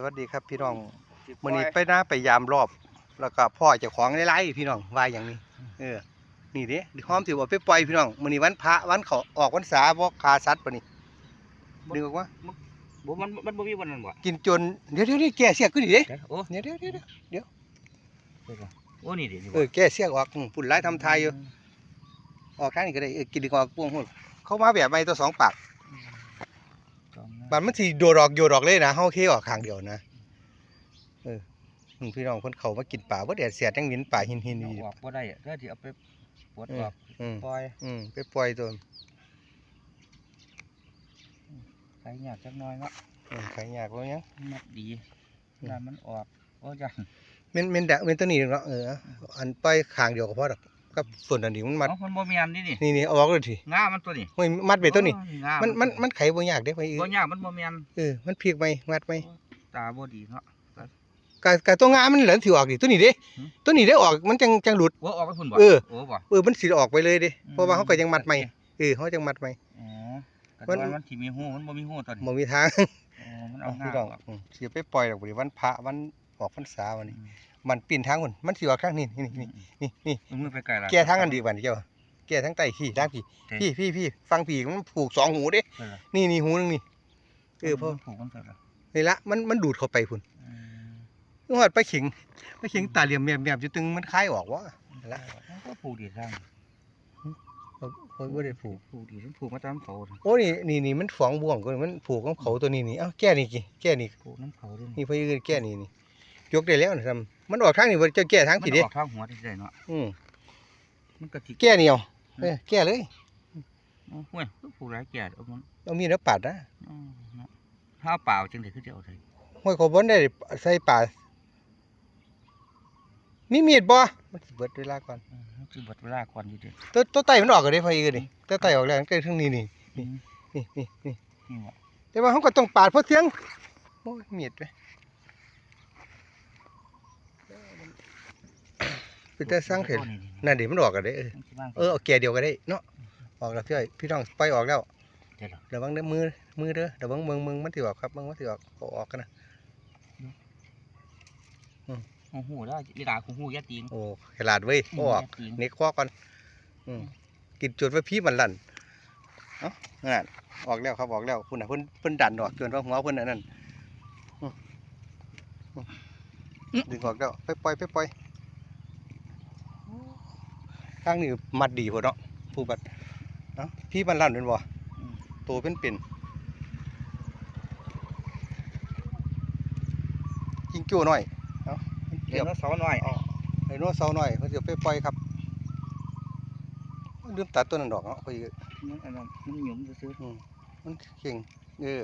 สวัสดีครับพี่น้องมื้อนี้ไปหน้าไปยามรอบ แล้วก็พ่อเจ้าของหลายๆพี่น้องว่าอย่างนี้ เออ นี่เด้หอมถือว่าไปปล่อยพี่น้องมื้อนี้วันพระวันเขาออกวันษาบ่ขาสัตว์ปะนี่ดึงออกมาบ่มันมันบ่มีวันนั้นบ่กินจนเดี๋ยวเดี๋ยวนี่แก่เสียกขึ้นดิเด้เดี๋ยวโอ้เดี๋ยวเดี๋ยวเดี๋ยวเดี๋ยวโอ้นี่ดินี่เออแก่เสียกออกอืมปุ่นหลายทำทายอยู่ออกทางนี้ก็ได้เออกินดีกว่าพวงหุ่นเข้ามาแบบใหม่ตัวสองปาก บัดมันสิโดดออกโยดออกเลยนะเฮาเคออกข้างเดียวนะเอออืมพี่น้องเพิ่นเข้ามากินปลาบ่แดดเสียดยังเหม็นปลาหินหินเอาอยู่ออกบ่ได้อะก็สิเอาไปปวดออกอืมปล่อยอืมไปปล่อยตัวใส่ยากจักหน่อยเนาะอืมขายยากว่าหยัง มัดดีอืม ถ้ามันออกโอ้จังเม่นเม่นดะเม่นตัวนี้เนาะเอออันปล่อยข้างเดียวก็พอดอก กับส่วนอันนี้มันมัดเอ้ามันบ่มีอันนี่นี่นี่นี่เอาออกเลยทีงามันตัวนี้โอ้ยมัดไปตัวนี้โอ้ยงามันมันตัวมันไขบ่ยากเด้ไปบ่ยากมันบ่มีอันเออมันพลิกไปมัดไปตาบ่ดีเนาะกะกะตัวงามันเหลือสิออกดิตัวนี้เด้หืมตัวนี้ได้ออกมันจังจังหลุดโอ้ออกไปพุ่นบ่เออโอ้บ่เออมันสิออกไปเลยเด้เพราะว่าเขาก็ยังมัดใหม่โอเคเออเขาจังมัดใหม่อ๋อมัมันนมันสิมีหูมันบ่มีหูตัวนี้บ่มีทางอ๋อมันเอาพี่งาน้องออกอืมสิไปปล่อยดอกบ่ดิวันพระวันออกพรรษาวันนี้อื มมันปีนทางพุ่นมันสิออกทางนี้นี่นี่นี่นี่เอามือไปไกลละแก้ทางอันดีกว่านี่เจ้าแก้ทางใต้พี่ทางพี่เท่พี่พี่พี่ฟังพี่มันผูกสองหูเด้เออนี่นี่หูหนึงนี่เออพอมันผูกมันเสร็จแล้วนี่ละมันมันดูดเข้าไปพุ่นอืมงอดไปขิงไปขิงตาเหลี่ยมแมบๆอยู่ตึงมันคายออกวะละมันก็ผูกดีทางโอ้ยบ่ได้ผูกผูกดีมันผูกมาตามเขาน่ะโอ้นี่นี่นี่มันฝังบ่วงก็มันผูกของเขาตัวนี้นี่เอ้าแก้นี่กี่แก้นี่ผูกน้ำเขาด้วยนี่เพิ่นแก้นี่นี่ ยกได้แล้วนะทำมันออกทางนี่บ่จะแก้ทางมันผิดเด้ออกทางหัวที่ได้เนาะอืมมันก็สิแก้นี่เอาเออแก้เลยโอ้ห้วยผูกหลายแก่เอามันเอามีดแล้วปาดนะอ๋อเนาะถ้าเปล่าจังได๋คือจะเอาใส่ห้อยขบ่ได้ใส่ปาดมีมีดบ่มันสิเบิดเวลาก่อนอืมมันสิเบิดเวลาก่อนอยู่เด้ตัวตัวไตมันออกก็ได้พออีกนี่ตัวไตออกแล้วมันก็ถึงนี่นี่อืมนี่นี่นี่นี่ว่ะแต่ว่าเขาก็ต้องปาดเพราะเสียงโอ้ยมีดไป เป็นแต่สร้างเห็นนี่นั่นดิมันออกกันได้เออมันสิบ้างเออเอาแก่เดียวก็ได้เนาะออกแล้วพี่อ้อยพี่น้องไปออกแล้วเดี๋ยวเหรอระวังเด้อมือมือเด้อระวังเมืองเมืองมันสิออกครับเมืองมันสิออกเอาออกกันนะโอ้โหได้อีหลาของหูยาตีนโอ้ขลาดเว้ยเอาออกยาตีนเน็กคอก่อนอืมกินจนว่าพี่มันลั่นเอ้านั่นออกแล้วครับออกแล้วคุณน่ะเพิ่นเพิ่นดันออกจนว่าหัวเพิ่นอันนั้นอืมอืมดึงออกแล้วไปปล่อยไปปล่อยข้างนี้มัดดีพุ่นเนาะผู้บัดเอ้าพี่มันลั่นเป็นบ่อืมตัวเป็นเป็นจิงโจ้น้อยเอ้าเดี๋ยวเสาหน่อยไอ้โน้ตเสาน้อยเขาจะไปปล่อยครับลืมตัดตัวนั้นดอกเนาะเขาอีกมันอันนั้นมันหยุ่มซื่ออืมมันเก่งเออ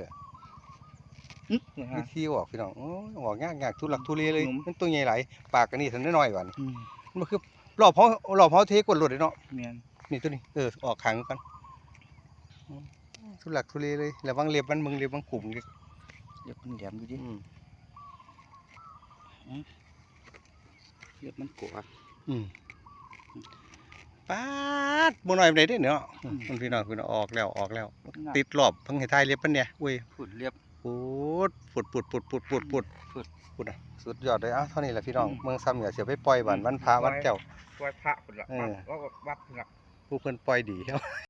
ๆอึ๊บเนี่ยวิฮะธีออกพี่น้องโอ้ยออกยากยากทุลักทุเลเลยหนุ่มมันตัวใหญ่หลายปากกันนี่สันน้อยๆกว่านี่อืมมันคือ รอบเขารอบเขาเทกวนรถเลยเนาะแม่นนี่ตัวนี้เออออกขังกันอืมทุลักทุเลเลยระวังเล็บมันมึงเล็บมันกลุ่มเล็กเดี๋ยวมันแหลมอยู่ดิอืมเดี๋ยวมันกลัวอืมปาดบ่น้อยปานใดเด้เนาะอืมมันพี่น้องพี่น้องออกแล้วออกแล้ว ติติดรอบเพิ่งให้ทายเล็บมันเนี่ยอุ้ยฝุ่นเรียบปุดปุดปุดปุดปุดปุดปุดปุดปุดอะสุดยอดเลยอะเท่านี้แหละพี่น้องอืมเมืองซ้ำอย่าเสียไปปล่อยบ้านวันพระวันเจ้า ปล่อยพระพุ่นละเออ วัดวัดพุ่นละผู้เพิ่นปล่อยดีครับ